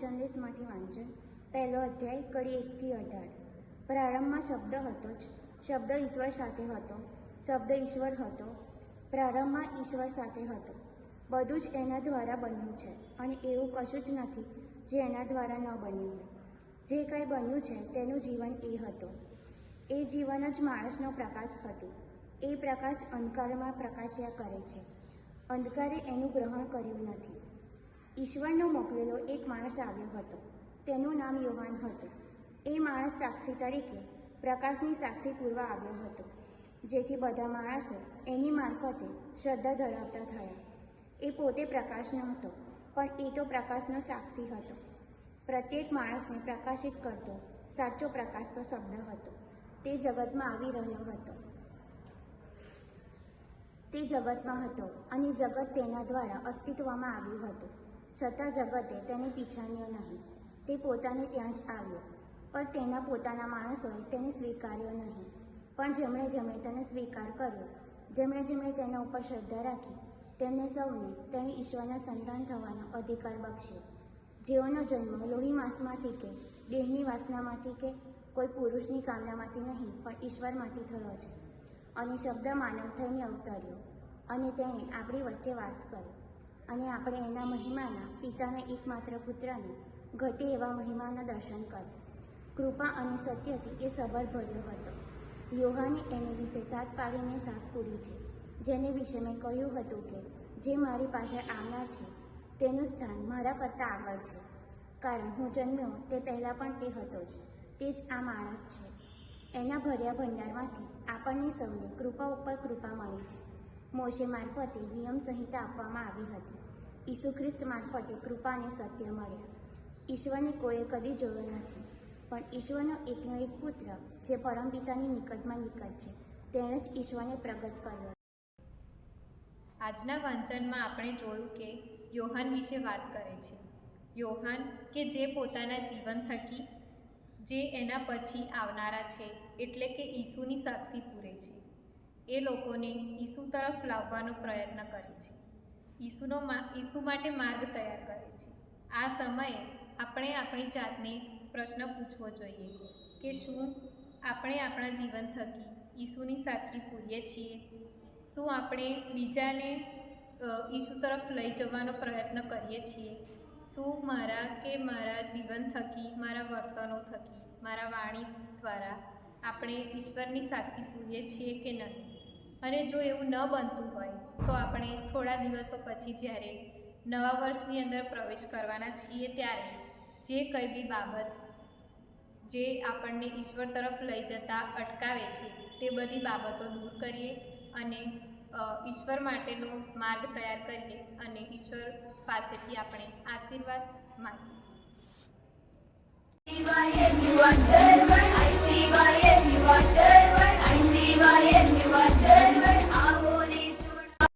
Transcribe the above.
સંદેશમાંથી વાંચન. પહેલો અધ્યાય, કડી એકથી અઢાર. પ્રારંભમાં શબ્દ હતો જ. શબ્દ ઈશ્વર સાથે હતો. શબ્દ ઈશ્વર હતો. પ્રારંભમાં ઈશ્વર સાથે હતો. બધું જ એના દ્વારા બન્યું છે અને એવું કશું જ નથી જે એના દ્વારા ન બન્યું. હોય જે કંઈ બન્યું છે તેનું જીવન એ હતું. એ જીવન જ માણસનો પ્રકાશ હતું. એ પ્રકાશ અંધકારમાં પ્રકાશ્યા કરે છે. અંધકારે એનું ગ્રહણ કર્યું નથી. ઈશ્વરનો મોકલેલો એક માણસ આવ્યો હતો. તેનું નામ યોહાન હતું. એ માણસ સાક્ષી તરીકે પ્રકાશની સાક્ષી પૂરવા આવ્યો હતો, જેથી બધા માણસો એની મારફતે શ્રદ્ધા ધરાવતા થયા. એ પોતે પ્રકાશ નહોતો હતો, પણ એ તો પ્રકાશનો સાક્ષી હતો. પ્રત્યેક માણસને પ્રકાશિત કરતો, સાચો પ્રકાશ તો શબ્દ હતો. તે જગતમાં આવી રહ્યો હતો. તે જગતમાં હતો અને જગત તેના દ્વારા અસ્તિત્વમાં આવ્યું હતું. છતાં જગતે તેને પીછાણ્યો નહીં. તે પોતાને ત્યાં જ આવ્યો. પણ તેના પોતાના માણસોએ તેને સ્વીકાર્યો નહીં. પણ જેમણે જેમણે તેને સ્વીકાર કર્યો, જેમણે જેમણે તેના ઉપર શ્રદ્ધા રાખી, તેમને સૌને તેણે ઈશ્વરના સંતાન થવાનો અધિકાર બક્ષ્યો જેઓનો જન્મ લોહી માંસમાંથી કે દેહની વાસનામાંથી કે કોઈ પુરુષની કામનામાંથી નહીં, પણ ઈશ્વરમાંથી થયો છે. અને શબ્દ માનવ થઈને અવતર્યો. અને તેણે આપણી વચ્ચે વાસ કર્યો. અને આપણે એના મહિમાના પિતાના એકમાત્ર પુત્રને ઘટે એવા મહિમાના દર્શન કર્યા. કૃપા અને સત્યથી એ સબર ભર્યો હતો. યોહાને એની વિશે સાત પાડીને સાત પૂરી છે, જેને વિશે મેં કહ્યું હતું કે, જે મારી પાછળ આવનાર છે, તેનું સ્થાન મારા કરતાં આગળ છે. કારણ હું જન્મ્યો, તે પહેલાં પણ તે હતો જ, તે જ આ માણસ છે. એના ભર્યા ભંડારમાંથી આપણને સૌને કૃપા ઉપર કૃપા મળી છે. મોશે મારફતે નિયમ સંહિતા આપવામાં આવી હતી. ઈસુ ખ્રિસ્ત મારફતે કૃપા અને સત્ય મળ્યા. ઈશ્વરને કોઈએ કદી જોયો નથી. પણ ઈશ્વરનો એકનો એક પુત્ર, જે પરમપિતાની નિકટમાં નિકટ છે, તેણે જ ઈશ્વરને પ્રગટ કર્યો. આજના વાંચનમાં આપણે જોયું કે યોહાન વિશે વાત કરે છે. યોહાન, કે જે પોતાના જીવન થકી, જે એના પછી આવનારા છે, એટલે કે ઈસુની સાક્ષી પૂરે છે. એ લોકોને ઈસુ તરફ લાવવાનો પ્રયત્ન કરે છે. ઈસુનો ઈસુ માટે માર્ગ તૈયાર કરે છે. આ સમયે આપણે આપણી જાતને પ્રશ્ન પૂછવો જોઈએ કે શું આપણે આપણા જીવન થકી ઈસુની સાક્ષી પૂરીએ છીએ? શું આપણે બીજાને ઈસુ તરફ લઈ જવાનો પ્રયત્ન કરીએ છીએ? શું મારા કે મારા જીવન થકી, મારા વર્તનો થકી, મારા વાણી દ્વારા આપણે ઈશ્વરની સાક્ષી પૂરીએ છીએ કે નહીં? અને જો એવું ન બનતું હોય, તો આપણે થોડા દિવસો પછી જ્યારે નવા વર્ષની અંદર પ્રવેશ કરવાના છીએ ત્યારે જે કંઈ બી બાબત જે આપણને ઈશ્વર તરફ લઈ જતા અટકાવે છે, તે બધી બાબતો દૂર કરીએ અને ઈશ્વર માટેનો માર્ગ તૈયાર કરીએ અને ઈશ્વર પાસેથી આપણે આશીર્વાદ માંગીએ.